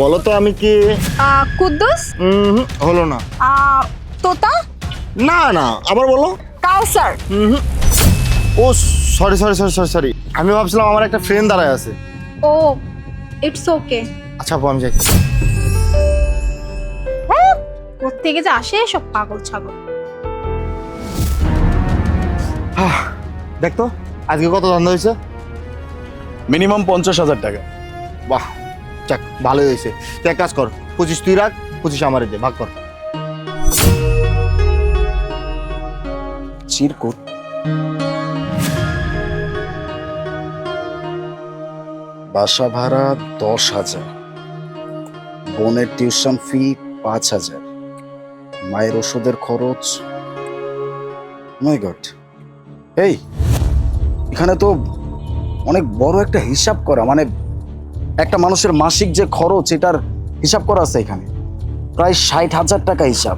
বলো তো আমি কি? আহ, কুদ্দুস? উম, হলো না। আহ, তোতা? না না আবার বলো। কাউসার? ও sorry sorry sorry sorry sorry আমি ভাবছিলাম আমার একটা ফ্রেন্ড দাঁড়ায় আছে। ও ইটস ওকে আচ্ছা আপু আমি যাই। কোথেকে যে আসে সব পাগল ছাগল? আহ, দেখ তো আজকে কত ধান্দা হয়েছে? মিনিমাম পঞ্চাশ হাজার টাকা। বাহ যাক ভালোই হয়েছে। তুই এক কাজ কর, পঁচিশ তুই রাখ, পঁচিশ আমার দে, ভাগ কর। চিরকুট বাসা ভাড়া দশ হাজার, বোনের টিউশন ফি পাঁচ হাজার, মায়ের ওষুধের খরচ মাই গড এই, এখানে তো অনেক বড় একটা হিসাব করা মানে একটা মানুষের মাসিক যে খরচ এটার হিসাব করা আছে এখানে। প্রায় ষাট হাজার টাকা হিসাব।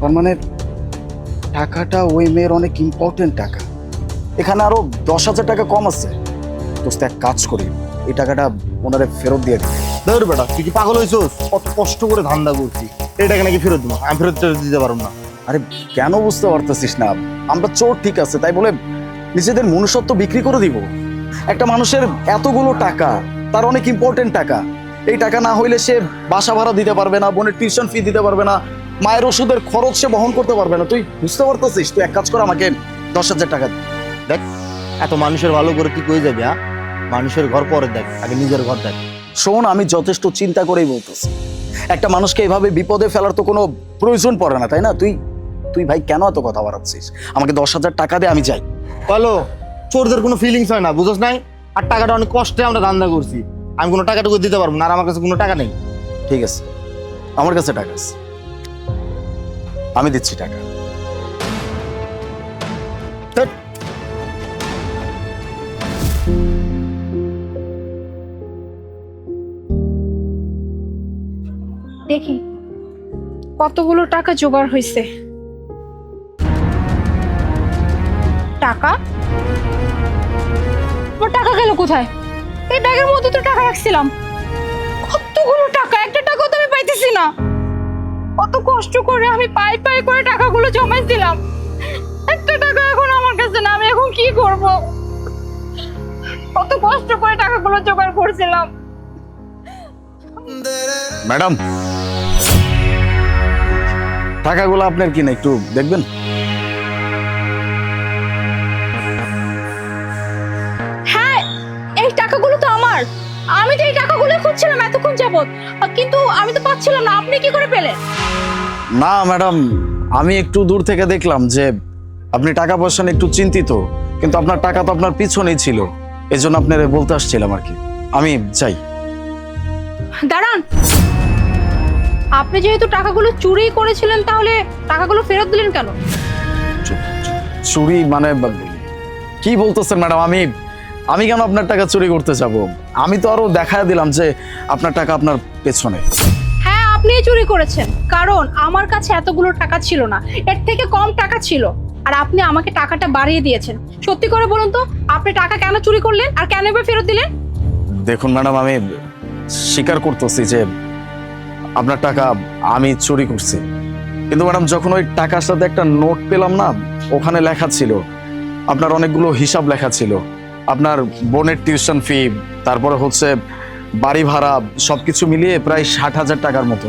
তার মানে টাকাটা ওই মেয়ের অনেক ইম্পর্টেন্ট টাকা। এখানে আরও দশ হাজার টাকা কম আছে। দোস্ত এক কাজ করি এই টাকাটা ওনারে ফেরত দিয়ে দিই। ধর বেটা তুই কি পাগল হয়েছিস কত কষ্ট করে ধান্দা করছি। এটাকে নাকি ফেরত দেবো আমি ফেরত দিতে পারব না। আরে কেন বুঝতে পারতেছিস না? আমরা চোর ঠিক আছে তাই বলে নিজেদের মনুষ্যত্ব বিক্রি করে দিব। একটা মানুষের এতগুলো টাকা তার অনেক ইম্পর্টেন্ট টাকা। এই টাকা না হইলে সে বাসা ভাড়া দিতে পারবে না বোনের টিউশন ফি দিতে পারবে না মায়ের ওষুধের খরচ সে বহন করতে পারবে না। তুই বুঝতে পারতেছিস? তুই এক কাজ কর আমাকে দশ হাজার টাকা দে। দেখ এত মানুষের ভালো করে তুই কই যাবি হ্যাঁ? মানুষের ঘর পরে দেখ আগে নিজের ঘর দেখ। শোন আমি যথেষ্ট চিন্তা করেই বলতেছি। একটা মানুষকে এভাবে বিপদে ফেলার তো কোনো প্রয়োজন পড়ে না তাই না? তুই তুই ভাই কেন এত কথা বাড়াচ্ছিস? আমাকে দশ হাজার টাকা দে আমি যাই। বলো চোরদের কোনো ফিলিংস হয় না বুঝোস নাই? আর টাকাটা অনেক কষ্টে আমরা ধান্দা করছি। আমি কোনো টাকাটুকু দিতে পারব না আর আমার কাছে কোনো টাকা নেই। ঠিক আছে। আমার কাছে টাকা আছে। আমি দিচ্ছি টাকা। দেখি কতগুলো টাকা জোগাড় হয়েছে টাকা? আমার টাকা গেল কোথায়? এই ব্যাগের মধ্যে তো টাকা রাখছিলাম। কতগুলো টাকা? একটা টাকাও তো আমি পাইতেছি না। কত কষ্ট করে আমি পাই পাই করে টাকাগুলো জমাইছিলাম একটা টাকা এখন আমার কাছে না, আমি এখন কি করব? কত কষ্ট করে টাকাগুলো জোগাড় করছিলাম। ম্যাডাম, টাকাগুলো আপনার কিনা একটু দেখবেন? এতক্ষণ যাবত কিন্তু আমি তো পাচ্ছিলাম না। আপনি কি করে পেলেন? না ম্যাডাম আমি একটু দূর থেকে দেখলাম যে আপনি টাকা পয়সা নিয়ে একটু চিন্তিত কিন্তু আপনার টাকা তো আপনার পিছনেই ছিল। এই জন্য আপনার বলতে আসছিলাম আর কি। আমি যাই। দাঁড়ান। আপনি যেহেতু টাকাগুলো চুরি করেছিলেন তাহলে টাকাগুলো ফেরত দিলেন কেন? চুরি মানে কি বলতেছেন ম্যাডাম? আমি আমি কেন আপনার টাকা চুরি করতে যাব? আমি তো আরও দেখায় দিলাম যে আপনার টাকা আপনার পেছনে। হ্যাঁ আপনি চুরি করেছেন। কারণ আমার কাছে এতগুলো টাকা ছিল না। এর থেকে কম টাকা ছিল। আর আপনি আমাকে টাকাটা বাড়িয়ে দিয়েছেন। সত্যি করে বলুন তো আপনি টাকা কেন চুরি করলেন? আর কেন এবার ফেরত দিলেন? দেখুন ম্যাডাম আমি স্বীকার করতেছি যে আপনার টাকা আমি চুরি করছি। কিন্তু ম্যাডাম যখন ওই টাকার সাথে একটা নোট পেলাম না ওখানে লেখা ছিল আপনার অনেকগুলো হিসাব লেখা ছিল। আপনার বোনের টিউশন ফি তারপরে হচ্ছে বাড়ি ভাড়া, সবকিছু মিলিয়ে প্রায় ষাট হাজার টাকার মতো।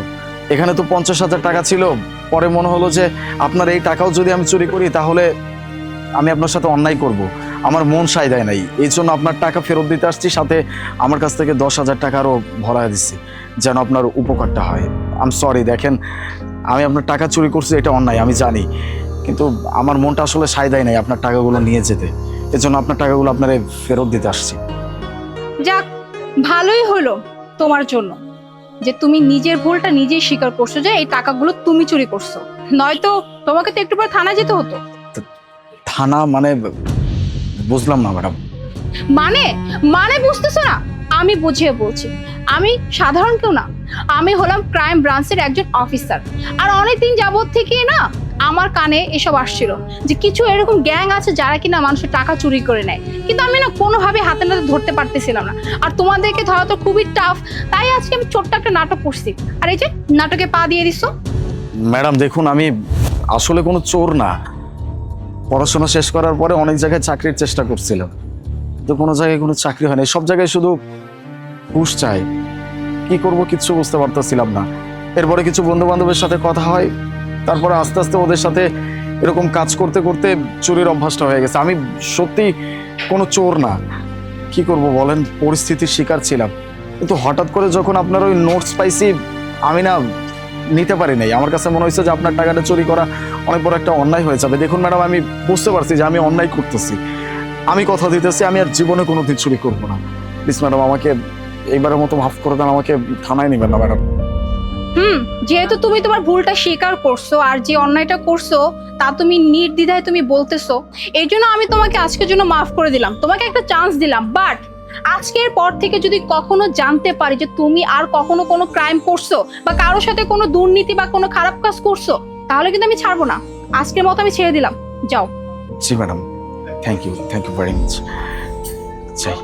এখানে তো পঞ্চাশ হাজার টাকা ছিল। পরে মনে হলো যে আপনার এই টাকাও যদি আমি চুরি করি, তাহলে আমি আপনার সাথে অন্যায় করব। আমার মন সায় দেয় নাই। এই জন্য আপনার টাকা ফেরত দিতে আসছি, সাথে আমার কাছ থেকে দশ হাজার টাকারও ভরা দিচ্ছি, যেন আপনার উপকারটা হয়। আম সরি দেখেন, আমি আপনার টাকা চুরি করছি, এটা অন্যায়, আমি জানি। কিন্তু আমার মনটা আসলে সায় দেয় নাই আপনার টাকাগুলো নিয়ে যেতে। এজন্য আপনার টাকাগুলো আপনারে ফেরত দিতে আসছি। যাক ভালোই হলো তোমার জন্য যে তুমি নিজের ভুলটা নিজেই স্বীকার করছ যে এই টাকাগুলো তুমি চুরি করছ। নয়তো তোমাকে তো একটু পর থানায় যেতে হতো। থানা মানে বুঝলাম না ম্যাডাম। মানে? মানে বুঝতেছো না? আমি বুঝিয়ে বলছি আমি সাধারণ কেউ না। আমি হলাম ক্রাইম ব্রাঞ্চের একজন অফিসার। আর অনেক দিন যাবত থেকে না আমার কানে এসব আসছিল যে কিছু এরকম গ্যাং আছে যারা কিনা মানুষের টাকা চুরি করে নেয়। কিন্তু আমি না কোনোভাবে হাতে নাতে ধরতে পারতেছিলাম না। আর তোমাদেরকে ধরা তো খুবই টাফ তাই আজকে আমি ছোট্ট একটা নাটক করছি। আর এই যে নাটকে পা দিয়ে দিছো। ম্যাডাম, দেখুন, আমি আসলে কোনো চোর না। পড়াশোনা শেষ করার পরে অনেক জায়গায় চাকরির চেষ্টা করছিলাম তো কোনো জায়গায় কোনো চাকরি হয়নি। সব জায়গায় শুধু ঘুষ চাই কি করব, কিচ্ছু বুঝতে পারতেছিলাম না। এরপরে কিছু বন্ধু বান্ধবের সাথে কথা হয়। তারপরে আস্তে আস্তে ওদের সাথে এরকম কাজ করতে করতে চুরির অভ্যাসটা হয়ে গেছে। আমি সত্যি কোনো চোর না। কি করব বলেন? পরিস্থিতির শিকার ছিলাম। কিন্তু হঠাৎ করে যখন আপনার ওই নোটস পাইছি, আমি না নিতে পারি নাই। আমার কাছে মনে হয়েছে যে আপনার টাকাটা চুরি করা অনেক বড় একটা অন্যায় হয়ে যাবে। দেখুন ম্যাডাম, আমি বুঝতে পারছি যে আমি অন্যায় করতেছি। আমি কথা দিতেছি, আমি আর জীবনে কোনোদিন চুরি করব না। প্লিজ ম্যাডাম, আমাকে এইবারের মতো মাফ করে দেন, আমাকে থানায় নেবেন না ম্যাডাম। হুম, যেহেতু তুমি তোমার ভুলটা স্বীকার করছ আর যে অন্যায়টা করছ, তা তুমি নির্দ্বিধায় তুমি বলতেছো এই জন্য আমি তোমাকে আজকের জন্য মাফ করে দিলাম। তোমাকে একটা চান্স দিলাম বাট আজকের পর থেকে যদি কখনো জানতে পারি যে তুমি আর কখনো কোনো ক্রাইম করছ বা কারোর সাথে কোনো দুর্নীতি বা কোনো খারাপ কাজ করছ, তাহলে কিন্তু আমি ছাড়বো না। আজকের মতো আমি ছেড়ে দিলাম। যাও। জি madam thank you thank you very much চাই